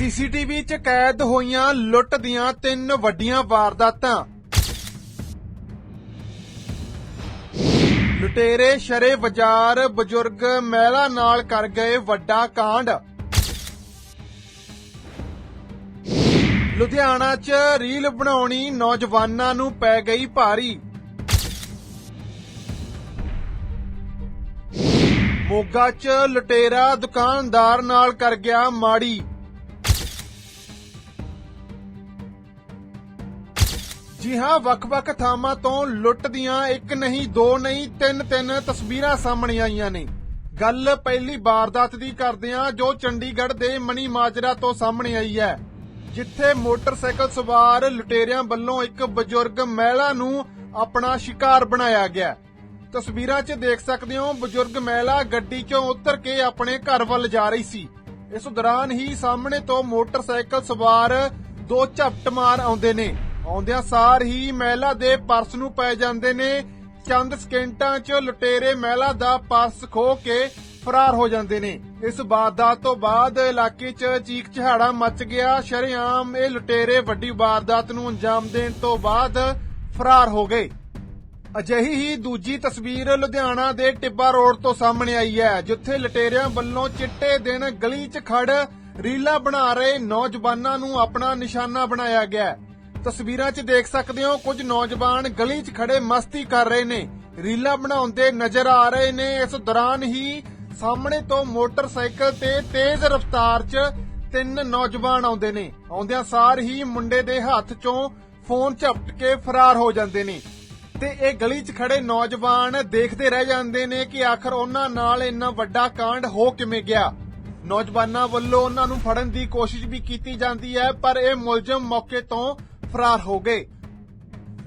CCTV 'ਚ ਕੈਦ ਹੋਈਆਂ, ਲੁੱਟ ਦੀਆਂ ਤਿੰਨ ਵੱਡੀਆਂ ਵਾਰਦਾਤਾਂ। ਲੁਟੇਰੇ ਸ਼ਰੇ ਬਾਜ਼ਾਰ ਬਜ਼ੁਰਗ ਮਹਿਲਾ ਨਾਲ ਕਰ ਗਏ ਵੱਡਾ ਕਾਂਡ। ਲੁਧਿਆਣਾ 'ਚ ਰੀਲ ਬਣਾਉਣੀ ਨੌਜਵਾਨਾਂ ਨੂੰ ਪੈ ਗਈ ਭਾਰੀ। ਮੋਗਾ 'ਚ ਲੁਟੇਰਾ ਦੁਕਾਨਦਾਰ ਨਾਲ ਕਰ ਗਿਆ ਮਾੜੀ। ਜੀ ਹਾਂ, ਵੱਖ-ਵੱਖ ਥਾਵਾਂ ਤੋਂ ਲੁੱਟ ਦੀਆਂ ਇੱਕ ਨਹੀਂ, ਦੋ ਨਹੀਂ, ਤਿੰਨ ਤਿੰਨ ਤਸਵੀਰਾਂ ਸਾਹਮਣੇ ਆਈਆਂ ਨੇ। ਗੱਲ ਪਹਿਲੀ ਵਾਰਦਾਤ ਦੀ ਕਰਦੇ ਹਾਂ ਜੋ ਚੰਡੀਗੜ੍ਹ ਦੇ ਮਨੀ ਮਾਜਰਾ ਤੋਂ ਸਾਹਮਣੇ ਆਈ ਹੈ, ਜਿੱਥੇ ਮੋਟਰਸਾਈਕਲ ਸਵਾਰ ਲੁਟੇਰਿਆਂ ਵੱਲੋਂ ਇੱਕ ਬਜ਼ੁਰਗ ਮਹਿਲਾ ਨੂੰ ਆਪਣਾ ਸ਼ਿਕਾਰ ਬਣਾਇਆ ਗਿਆ। ਤਸਵੀਰਾਂ 'ਚ ਦੇਖ ਸਕਦੇ ਹੋ, ਬਜ਼ੁਰਗ ਮਹਿਲਾ ਗੱਡੀ 'ਚੋਂ ਉਤਰ ਕੇ ਆਪਣੇ ਘਰ ਵੱਲ ਜਾ ਰਹੀ ਸੀ। ਇਸ ਦੌਰਾਨ ਹੀ ਸਾਹਮਣੇ ਤੋਂ ਮੋਟਰਸਾਈਕਲ ਸਵਾਰ ਦੋ ਝਪਟ ਮਾਰ ਆਉਂਦੇ ਨੇ। ਆਉਂਦਿਆਂ ਸਾਰ ਹੀ ਮਹਿਲਾ ਦੇ ਪਰਸ ਨੂੰ ਪੈ ਜਾਂਦੇ ਨੇ। ਚੰਦ ਸਕਿੰਟਾਂ 'ਚ ਲੁਟੇਰੇ ਮਹਿਲਾ ਦਾ ਪਰਸ ਖੋ ਕੇ ਫਰਾਰ ਹੋ ਜਾਂਦੇ ਨੇ। ਇਸ ਵਾਰਦਾਤ ਤੋਂ ਬਾਅਦ ਇਲਾਕੇ 'ਚ ਚੀਕ ਚਿਹਾੜਾ ਮਚ ਗਿਆ। ਸ਼ਰੇਆਮ ਇਹ ਲੁਟੇਰੇ ਵੱਡੀ ਵਾਰਦਾਤ ਨੂੰ ਅੰਜਾਮ ਦੇਣ ਤੋਂ ਬਾਅਦ ਫਰਾਰ ਹੋ ਗਏ। ਅਜਿਹੀ ਹੀ ਦੂਜੀ ਤਸਵੀਰ ਲੁਧਿਆਣਾ ਦੇ ਟਿੱਬਾ ਰੋਡ ਤੋਂ ਸਾਹਮਣੇ ਆਈ ਹੈ, ਜਿੱਥੇ ਲਟੇਰਿਆਂ ਵੱਲੋਂ ਚਿੱਟੇ ਦਿਨ ਗਲੀ 'ਚ ਖੜ ਰੀਲਾ ਬਣਾ ਰਹੇ ਨੌਜਵਾਨਾਂ ਨੂੰ ਆਪਣਾ ਨਿਸ਼ਾਨਾ ਬਣਾਇਆ ਗਿਆ। ਤਸਵੀਰਾਂ 'ਚ ਦੇਖ ਸਕਦੇ ਹੋ, ਕੁਝ ਨੌਜਵਾਨ ਗਲੀ 'ਚ ਖੜੇ ਮਸਤੀ ਕਰ ਰਹੇ ਨੇ। ਰੀਲਾ ਬਣਾਉਂਦੇ ਨਜ਼ਰ ਆ ਰਹੇ ਨੇ। ਇਸ ਦੌਰਾਨ ਹੀ ਸਾਹਮਣੇ ਤੋਂ ਮੋਟਰਸਾਈਕਲ ਤੇ ਤੇਜ਼ ਰਫ਼ਤਾਰ 'ਚ ਤਿੰਨ ਨੌਜਵਾਨ ਆਉਂਦੇ ਨੇ। ਆਉਂਦਿਆਂ ਸਾਰ ਹੀ ਮੁੰਡੇ ਦੇ ਹੱਥ 'ਚੋਂ ਫੋਨ ਝਪਟ ਕੇ ਫਰਾਰ ਹੋ ਜਾਂਦੇ ਨੇ। ਤੇ ਇਹ ਗਲੀ 'ਚ ਖੜੇ ਨੌਜਵਾਨ ਦੇਖਦੇ ਰਹਿ ਜਾਂਦੇ ਨੇ ਕਿ ਆਖਰ ਉਹਨਾਂ ਨਾਲ ਇੰਨਾ ਵੱਡਾ ਕਾਂਡ ਹੋ ਕਿਵੇਂ ਗਿਆ। ਨੌਜਵਾਨਾਂ ਵੱਲੋਂ ਉਹਨਾਂ ਨੂੰ ਫੜਨ ਦੀ ਕੋਸ਼ਿਸ਼ ਵੀ ਕੀਤੀ ਜਾਂਦੀ ਹੈ, ਪਰ ਇਹ ਮੁਲਜ਼ਮ ਮੌਕੇ ਤੋਂ ਫਰਾਰ ਹੋ ਗਏ।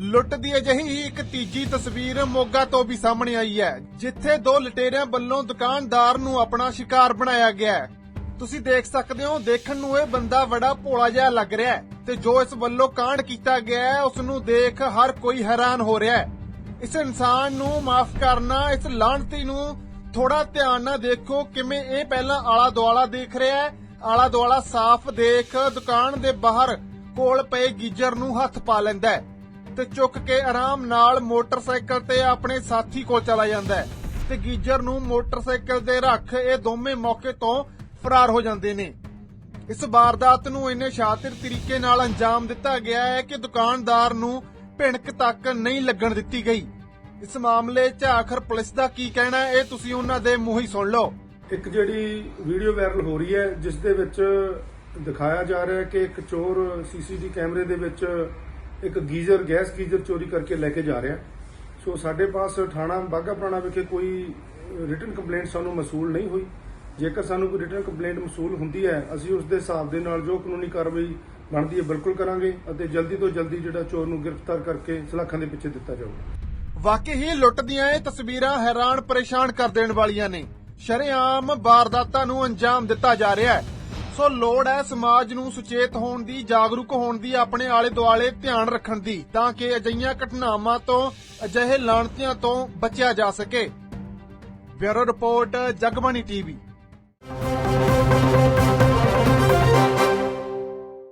ਲੁੱਟ ਦੀ ਅਜਿਹੀ ਹੀ ਇੱਕ ਤੀਜੀ ਤਸਵੀਰ ਮੋਗਾ ਤੋਂ ਵੀ ਸਾਹਮਣੇ ਆਈ ਹੈ, ਜਿੱਥੇ ਦੋ ਲਟੇਰਿਆਂ ਵੱਲੋਂ ਦੁਕਾਨਦਾਰ ਨੂੰ ਆਪਣਾ ਸ਼ਿਕਾਰ ਬਣਾਇਆ ਗਿਆ ਹੈ। ਤੁਸੀਂ ਦੇਖ ਸਕਦੇ ਹੋ, ਦੇਖਣ ਨੂੰ ਇਹ ਬੰਦਾ ਬੜਾ ਭੋਲਾ ਜਿਹਾ ਲੱਗ ਰਿਹਾ ਹੈ ਤੇ ਜੋ ਇਸ ਵੱਲੋਂ ਕਾਂਡ ਕੀਤਾ ਗਿਆ ਹੈ, ਉਸ ਨੂੰ ਦੇਖ ਹਰ ਕੋਈ ਹੈਰਾਨ ਹੋ ਰਿਹਾ ਹੈ। ਇਸ ਇਨਸਾਨ ਨੂੰ ਮਾਫ ਕਰਨਾ, ਇਸ ਲਾਹਣਤੀ ਨੂੰ ਥੋੜਾ ਧਿਆਨ ਨਾਲ ਦੇਖੋ ਕਿਵੇਂ ਇਹ ਪਹਿਲਾਂ ਆਲਾ ਦੁਆਲਾ ਦੇਖ ਰਿਹਾ ਹੈ। ਆਲਾ ਦੁਆਲਾ ਸਾਫ਼ ਦੇਖ ਦੁਕਾਨ ਦੇ ਬਾਹਰ ਕੋਲ ਪਏ ਗੀਜਰ ਨੂੰ ਹੱਥ ਪਾ ਲੈਂਦਾ ਹੈ ਤੇ ਚੁੱਕ ਕੇ ਆਰਾਮ ਨਾਲ ਮੋਟਰਸਾਈਕਲ ਤੇ ਆਪਣੇ ਸਾਥੀ ਕੋਲ ਚਲਾ ਜਾਂਦਾ ਹੈ ਤੇ ਗੀਜਰ ਨੂੰ ਮੋਟਰਸਾਈਕਲ ਤੇ ਰੱਖ ਇਹ ਦੋਵੇਂ ਮੌਕੇ ਤੋਂ ਫਰਾਰ ਹੋ ਜਾਂਦੇ ਨੇ। ਇਸ ਵਾਰਦਾਤ ਨੂੰ ਇੰਨੇ ਸ਼ਾਤਿਰ ਤਰੀਕੇ ਨਾਲ ਅੰਜਾਮ ਦਿੱਤਾ ਗਿਆ ਹੈ ਕਿ ਦੁਕਾਨਦਾਰ ਨੂੰ ਭਿਣਕ ਤੱਕ ਨਹੀਂ ਲੱਗਣ ਦਿੱਤੀ ਗਈ। ਇਸ ਮਾਮਲੇ 'ਚ ਆਖਰ ਪੁਲਿਸ ਦਾ ਕੀ ਕਹਿਣਾ ਹੈ, ਇਹ ਤੁਸੀਂ ਉਹਨਾਂ ਦੇ ਮੂੰਹ ਹੀ ਸੁਣ ਲਓ। ਇੱਕ ਜਿਹੜੀ ਵੀਡੀਓ ਵਾਇਰਲ ਹੋ ਰਹੀ ਹੈ, ਜਿਸ ਦੇ ਵਿੱਚ ਦਿਖਾਇਆ ਜਾ ਰਿਹਾ ਹੈ ਕਿ ਇੱਕ ਚੋਰ ਸੀਸੀਟੀ ਕੈਮਰੇ ਦੇ ਵਿੱਚ ਇੱਕ ਗੀਜ਼ਰ, ਗੈਸ ਗੀਜ਼ਰ ਚੋਰੀ ਕਰਕੇ ਲੈ ਕੇ ਜਾ ਰਿਹਾ ਸੋ ਸਾਡੇ ਪਾਸ ਥਾਣਾ ਬਾਘਾ ਪੁਰਾਣਾ ਵਿਖੇ ਕੋਈ ਰਿਟਨ ਕੰਪਲੇਂਟ ਸਾਨੂੰ ਮਸੂਲ ਨਹੀਂ ਹੋਈ। ਜੇਕਰ ਸਾਨੂੰ ਕੋਈ ਰਿਟਨ ਕੰਪਲੇਂਟ ਮਸੂਲ ਹੁੰਦੀ ਹੈ, ਅਸੀਂ ਉਸ ਦੇ ਹਿਸਾਬ ਦੇ ਨਾਲ ਜੋ ਕਾਨੂੰਨੀ ਕਾਰਵਾਈ ਬਣਦੀ ਹੈ, ਬਿਲਕੁਲ ਕਰਾਂਗੇ ਅਤੇ ਜਲਦੀ ਤੋਂ ਜਲਦੀ ਜਿਹੜਾ ਚੋਰ ਨੂੰ ਗ੍ਰਿਫਤਾਰ ਕਰਕੇ ਸਲਾਖਾਂ ਦੇ ਪਿੱਛੇ ਦਿੱਤਾ ਜਾਊਗਾ। ਵਾਕਈ ਹੀ ਲੁੱਟ ਦੀਆਂ ਇਹ ਤਸਵੀਰਾਂ ਹੈਰਾਨ, ਪਰੇਸ਼ਾਨ ਕਰ ਦੇਣ ਵਾਲੀਆਂ ਨੇ। ਸ਼ਰੇਆਮ ਵਾਰਦਾਤਾਂ ਨੂੰ ਅੰਜਾਮ ਦਿੱਤਾ ਜਾ ਰਿਹਾ ਹੈ। ਸੋ ਲੋੜ ਹੈ ਸਮਾਜ ਨੂੰ ਸੁਚੇਤ ਹੋਣ ਦੀ, ਜਾਗਰੂਕ ਹੋਣ ਦੀ, ਆਪਣੇ ਆਲੇ ਦੁਆਲੇ ਧਿਆਨ ਰੱਖਣ ਦੀ, ਤਾਂ ਕਿ ਅਜਿਹੀਆਂ ਘਟਨਾਵਾਂ ਤੋਂ, ਅਜਿਹੇ ਲਾਣਤੀਆਂ ਤੋਂ ਬਚਿਆ ਜਾ ਸਕੇ। Bureau report, Jagbani TV.